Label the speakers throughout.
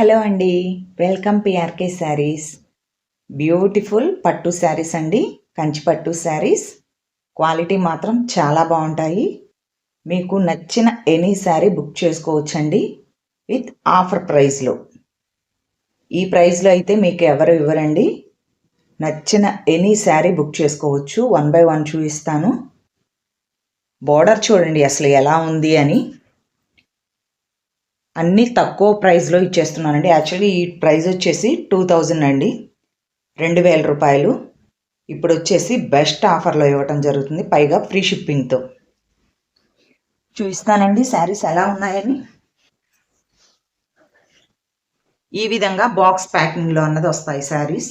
Speaker 1: Hello అండి. Welcome PRK saris. Beautiful పట్టు శారీస్ అండి. కంచి పట్టు శారీస్. క్వాలిటీ మాత్రం చాలా బాగుంటాయి. మీకు నచ్చిన ఎనీ శారీ బుక్ చేసుకోవచ్చండి. విత్ ఆఫర్ ప్రైస్లో ఈ ప్రైస్లో అయితే మీకు ఎవరు ఇవ్వరండి. నచ్చిన ఎనీ శారీ బుక్ చేసుకోవచ్చు. వన్ బై వన్ చూపిస్తాను. బోర్డర్ చూడండి అసలు ఎలా ఉంది అని. అన్నీ తక్కువ ప్రైస్లో ఇచ్చేస్తున్నానండి. యాక్చువల్లీ ఈ ప్రైస్ వచ్చేసి టూ థౌజండ్ అండి. రెండు వేల రూపాయలు. ఇప్పుడు వచ్చేసి బెస్ట్ ఆఫర్లో ఇవ్వటం జరుగుతుంది. పైగా ఫ్రీ షిప్పింగ్తో చూపిస్తానండి శారీస్ ఎలా ఉన్నాయని. ఈ విధంగా బాక్స్ ప్యాకింగ్లో అన్నది వస్తాయి శారీస్.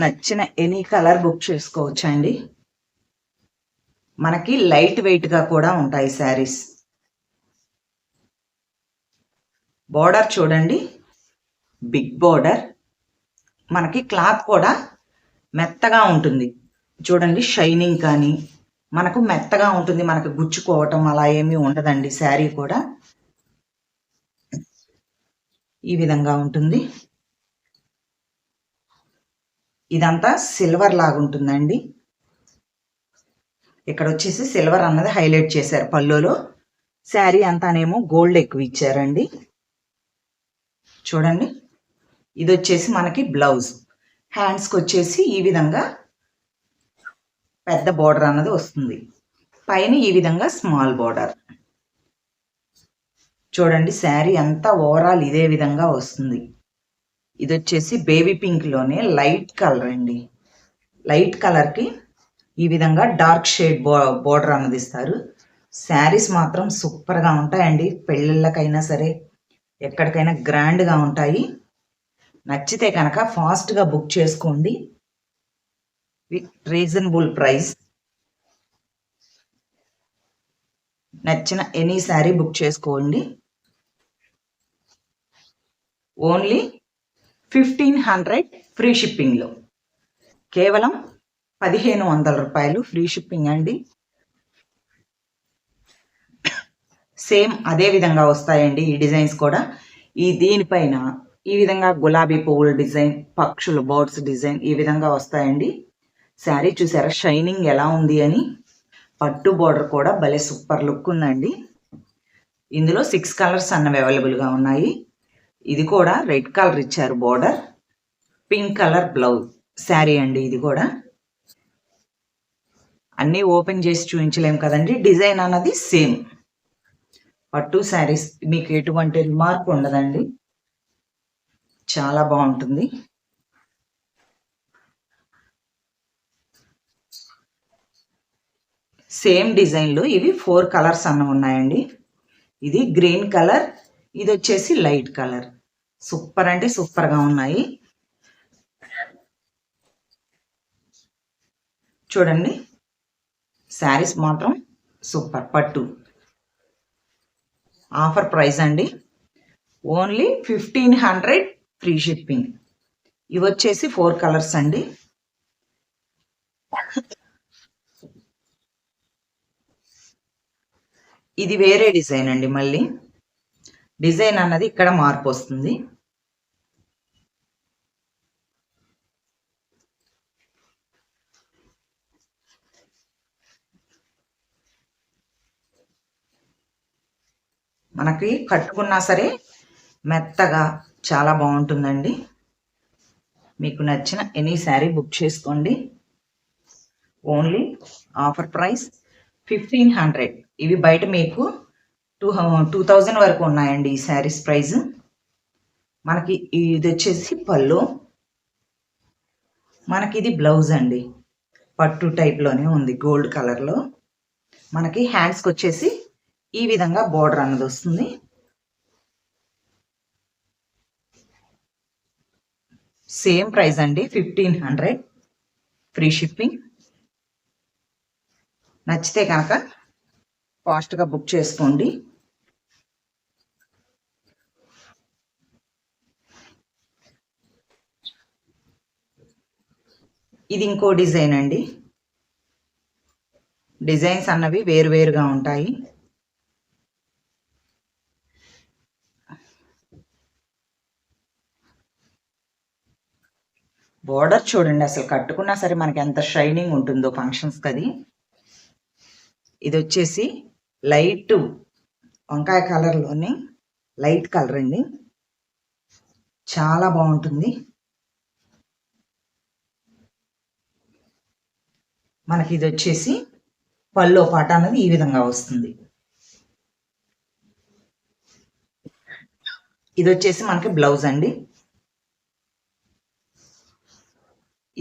Speaker 1: నచ్చిన ఎనీ కలర్ బుక్ చేసుకోవచ్చు అండి మనకి లైట్ వెయిట్గా కూడా ఉంటాయి శారీస్ బోర్డర్ చూడండి. బిగ్ బోర్డర్ మనకి క్లాత్ కూడా మెత్తగా ఉంటుంది. చూడండి షైనింగ్ కానీ మనకు మెత్తగా ఉంటుంది. మనకు గుచ్చుకోవటం అలా ఏమీ ఉండదండి శారీ కూడా. ఈ విధంగా ఉంటుంది. ఇదంతా సిల్వర్ లాగా ఉంటుందండి ఇక్కడ వచ్చేసి సిల్వర్ అన్నది హైలైట్ చేశారు పళ్ళులో. శారీ అంతానేమో గోల్డ్ ఎక్కువ ఇచ్చారండి. చూడండి. ఇది వచ్చేసి మనకి బ్లౌజ్. హ్యాండ్స్కి వచ్చేసి ఈ విధంగా పెద్ద బోర్డర్ అన్నది వస్తుంది. పైన ఈ విధంగా స్మాల్ బోర్డర్. చూడండి శారీ అంతా ఓవరాల్ ఇదే విధంగా వస్తుంది. ఇది వచ్చేసి బేబీ పింక్లోనే లైట్ కలర్ అండి. లైట్ కలర్కి ఈ విధంగా డార్క్ షేడ్ బో బోర్డర్ అన్నది ఇస్తారు. శారీస్ మాత్రం సూపర్గా ఉంటాయండి. పెళ్ళిళ్ళకైనా సరే ఎక్కడికైనా గ్రాండ్గా ఉంటాయి. నచ్చితే కనుక ఫాస్ట్గా బుక్ చేసుకోండి. With reasonable price. నచ్చిన ఎనీ శారీ బుక్ చేసుకోండి. ఓన్లీ ఫిఫ్టీన్ హండ్రెడ్ ఫ్రీ షిప్పింగ్లో. కేవలం పదిహేను వందల రూపాయలు ఫ్రీ షిప్పింగ్ అండి. సేమ్ అదే విధంగా వస్తాయండి ఈ డిజైన్స్ కూడా. ఈ దీనిపైన ఈ విధంగా గులాబీ పువ్వుల డిజైన్ పక్షులు బర్డ్స్ డిజైన్ ఈ విధంగా వస్తాయండి. శారీ చూసారా? షైనింగ్ ఎలా ఉంది అని. పట్టు బోర్డర్ కూడా భలే సూపర్ లుక్ ఉందండి. ఇందులో సిక్స్ కలర్స్ అన్నవి అవైలబుల్గా ఉన్నాయి. ఇది కూడా రెడ్ కలర్ ఇచ్చారు border. Pink colour blouse sari అండి ఇది కూడా. అన్నీ ఓపెన్ చేసి చూపించలేము కదండి డిజైన్ అన్నది సేమ్. పట్టు శారీస్ మీకు ఎటువంటి రిమార్క్ ఉండదండి. చాలా బాగుంటుంది. సేమ్ డిజైన్లో ఇవి ఫోర్ కలర్స్ అన్న ఉన్నాయండి. ఇది గ్రీన్ కలర్ ఇది వచ్చేసి లైట్ కలర్. సూపర్ అంటే సూపర్గా ఉన్నాయి. చూడండి. శారీస్ మాత్రం సూపర్ పట్టు. ఆఫర్ ప్రైస్ అండి. Only fifteen hundred free shipping. ఇవి వచ్చేసి ఫోర్ కలర్స్ అండి. ఇది వేరే డిజైన్ అండి మళ్ళీ. డిజైన్ అన్నది ఇక్కడ మార్పు వస్తుంది. మనకి కట్టుకున్నా సరే మెత్తగా చాలా బాగుంటుందండి. మీకు నచ్చిన ఎనీ శారీ బుక్ చేసుకోండి. Only offer price fifteen hundred ఇవి బయట మీకు టూ టూ థౌజండ్ వరకు ఉన్నాయండి ఈ శారీస్ ప్రైస్. మనకి ఇది వచ్చేసి పళ్ళు. మనకి ఇది బ్లౌజ్ అండి. పట్టు టైప్లోనే ఉంది గోల్డ్ కలర్లో. మనకి హ్యాండ్స్కి వచ్చేసి ఈ విధంగా బోర్డర్ అన్నది వస్తుంది. సేమ్ ప్రైస్ అండి ఫిఫ్టీన్ హండ్రెడ్ ఫ్రీ షిప్పింగ్. నచ్చితే కనుక ఫాస్ట్గా బుక్ చేసుకోండి. ఇది ఇంకో డిజైన్ అండి. డిజైన్స్ అన్నవి వేరువేరుగా ఉంటాయి. బోర్డర్ చూడండి అసలు కట్టుకున్నా సరే మనకి ఎంత షైనింగ్ ఉంటుందో ఫంక్షన్స్కి అది. ఇది వచ్చేసి లైట్ వంకాయ కలర్లోని లైట్ కలర్ అండి. చాలా బాగుంటుంది. మనకి ఇది వచ్చేసి పల్లో పాట అనేది ఈ విధంగా వస్తుంది. ఇది వచ్చేసి మనకి బ్లౌజ్ అండి.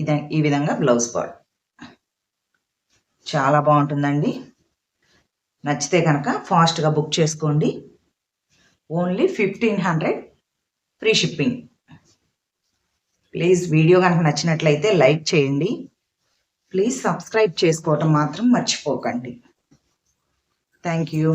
Speaker 1: ఇది ఈ విధంగా బ్లౌజ్ పార్ట్. చాలా బాగుంటుందండి. నచ్చితే కనుక ఫాస్ట్గా బుక్ చేసుకోండి. Only fifteen hundred free shipping. Please video కనుక నచ్చినట్లయితే లైక్ చేయండి. ప్లీజ్ సబ్స్క్రైబ్ చేసుకోవటం మాత్రం మర్చిపోకండి. Thank you